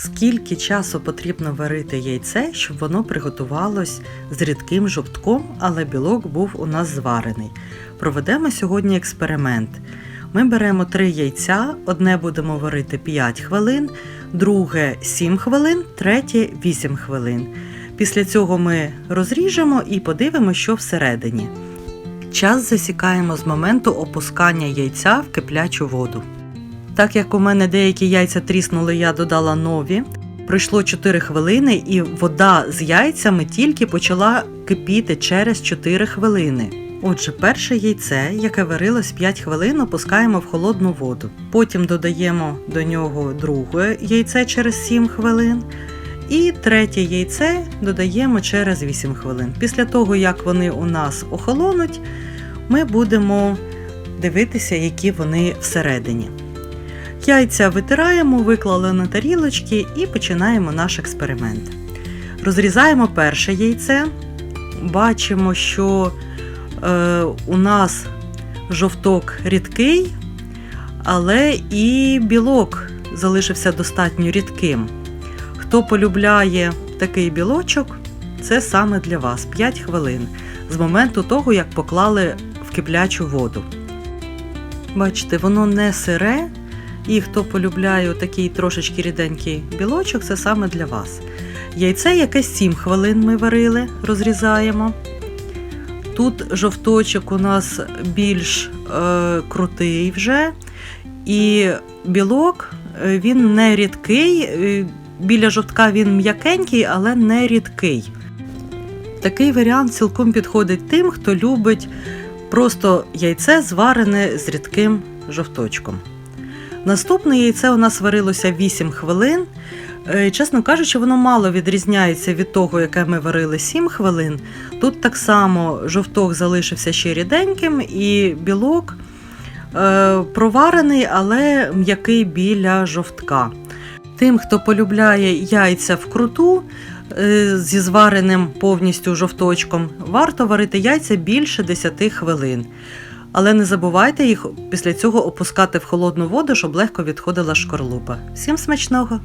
Скільки часу потрібно варити яйце, щоб воно приготувалось з рідким жовтком, але білок був у нас зварений? Проведемо сьогодні експеримент. Ми беремо три яйця, одне будемо варити 5 хвилин, друге 7 хвилин, третє 8 хвилин. Після цього ми розріжемо і подивимося, що всередині. Час засікаємо з моменту опускання яйця в киплячу воду. Так як у мене деякі яйця тріснули, я додала нові. Пройшло 4 хвилини, і вода з яйцями тільки почала кипіти через 4 хвилини. Отже, перше яйце, яке варилось 5 хвилин, опускаємо в холодну воду. Потім додаємо до нього друге яйце через 7 хвилин. І третє яйце додаємо через 8 хвилин. Після того, як вони у нас охолонуть, ми будемо дивитися, які вони всередині. Яйця витираємо, виклали на тарілочки і починаємо наш експеримент. Розрізаємо перше яйце. Бачимо, що е, у нас жовток рідкий, але і білок залишився достатньо рідким. Хто полюбляє такий білочок, це саме для вас 5 хвилин з моменту того, як поклали в киплячу воду. Бачите, воно не сире, і хто полюбляє такий трошечки ріденький білочок, це саме для вас. Яйце, яке 7 хвилин ми варили, розрізаємо. Тут жовточок у нас більш е, крутий вже, і білок е, він не рідкий. е, Біля жовтка він м'якенький, але не рідкий. Такий варіант цілком підходить тим, хто любить просто яйце зварене з рідким жовточком. Наступне яйце у нас варилося 8 хвилин. Е, Чесно кажучи, воно мало відрізняється від того, яке ми варили 7 хвилин. Тут так само жовток залишився ще ріденьким, і білок е, проварений, але м'який біля жовтка. Тим, хто полюбляє яйця вкруту е, зі звареним повністю жовточком, варто варити яйця більше 10 хвилин. Але не забувайте їх після цього опускати в холодну воду, щоб легко відходила шкорлупа. Всім смачного!